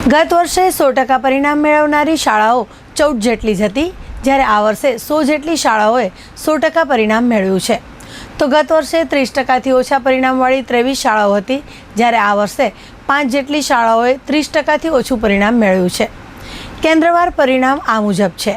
ગત વર્ષે સો ટકા પરિણામ મેળવનારી શાળાઓ ચૌદ જેટલી જ હતી. જ્યારે આ વર્ષે સો જેટલી શાળાઓએ સો ટકા પરિણામ મેળવ્યું છે. તો ગત વર્ષે ત્રીસ ટકાથી ઓછા પરિણામવાળી ત્રેવીસ શાળાઓ હતી. જ્યારે આ વર્ષે પાંચ જેટલી શાળાઓએ ત્રીસ ટકાથી ઓછું પરિણામ મેળવ્યું છે. કેન્દ્રવાર પરિણામ આ મુજબ છે.